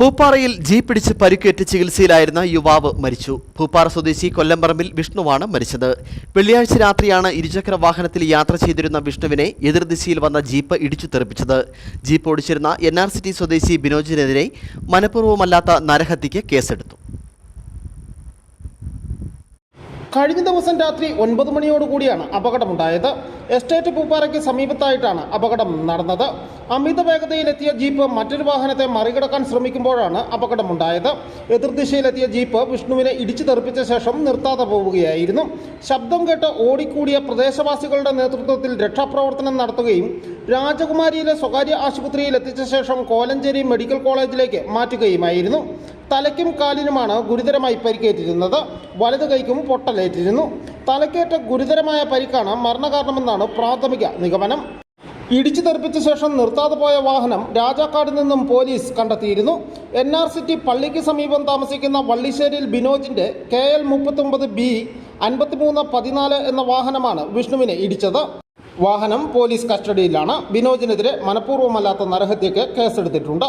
പൂപ്പാറയിൽ jeep പിടിച്ച് പരിക്കേറ്റ് ചികിത്സയിലായിരുന്ന യുവാവ് മരിച്ചു. പൂപ്പാറ സ്വദേശി കൊല്ലംപറമ്പിൽ വിഷ്ണുവാണ് മരിച്ചത്. വെള്ളിയാഴ്ച രാത്രിയാണ് ഇരുചക്ര വാഹനത്തിൽ യാത്ര ചെയ്തിരുന്ന വിഷ്ണുവിനെ എതിർദിശയിൽ വന്ന ജീപ്പ് ഇടിച്ചു തെറിപ്പിച്ചത്. ജീപ്പ് ഓടിച്ചിരുന്ന എൻ സ്വദേശി ബിനോജിനെതിരെ മനഃപൂർവമല്ലാത്ത നരഹത്യയ്ക്ക് കേസെടുത്തു. കഴിഞ്ഞ ദിവസം രാത്രി ഒൻപത് മണിയോടുകൂടിയാണ് അപകടമുണ്ടായത്. എസ്റ്റേറ്റ് പൂപ്പാറയ്ക്ക് സമീപത്തായിട്ടാണ് അപകടം നടന്നത്. അമിത വേഗതയിലെത്തിയ ജീപ്പ് മറ്റൊരു വാഹനത്തെ മറികടക്കാൻ ശ്രമിക്കുമ്പോഴാണ് അപകടമുണ്ടായത്. എതിർദിശയിലെത്തിയ ജീപ്പ് വിഷ്ണുവിനെ ഇടിച്ചു തെറിപ്പിച്ച ശേഷം നിർത്താതെ പോവുകയായിരുന്നു. ശബ്ദം കേട്ട് ഓടിക്കൂടിയ പ്രദേശവാസികളുടെ നേതൃത്വത്തിൽ രക്ഷാപ്രവർത്തനം നടത്തുകയും രാജകുമാരിയിലെ സ്വകാര്യ ആശുപത്രിയിൽ എത്തിച്ച ശേഷം കോലഞ്ചേരി മെഡിക്കൽ കോളേജിലേക്ക് മാറ്റുകയുമായിരുന്നു. തലയ്ക്കും കാലിനുമാണ് ഗുരുതരമായി പരിക്കേറ്റിരുന്നത്. വലതു കൈക്കും പൊട്ടലേറ്റിരുന്നു. തലക്കേറ്റ ഗുരുതരമായ പരിക്കാണ് മരണകാരണമെന്നാണ് പ്രാഥമിക നിഗമനം. ഇടിച്ചു തെറിപ്പിച്ച ശേഷം നിർത്താതെ പോയ വാഹനം രാജാക്കാട് നിന്നും പോലീസ് കണ്ടെത്തിയിരുന്നു. എൻ ആർ സിറ്റി പള്ളിക്ക് സമീപം താമസിക്കുന്ന വള്ളിശ്ശേരിയിൽ ബിനോജിന്റെ കെ എൽ മുപ്പത്തൊമ്പത് ബി അൻപത്തിമൂന്ന് പതിനാല് എന്ന വാഹനമാണ് വിഷ്ണുവിനെ ഇടിച്ചത്. വാഹനം പോലീസ് കസ്റ്റഡിയിലാണ്. ബിനോജിനെതിരെ മനഃപൂർവമല്ലാത്ത നരഹത്യക്ക് കേസെടുത്തിട്ടുണ്ട്.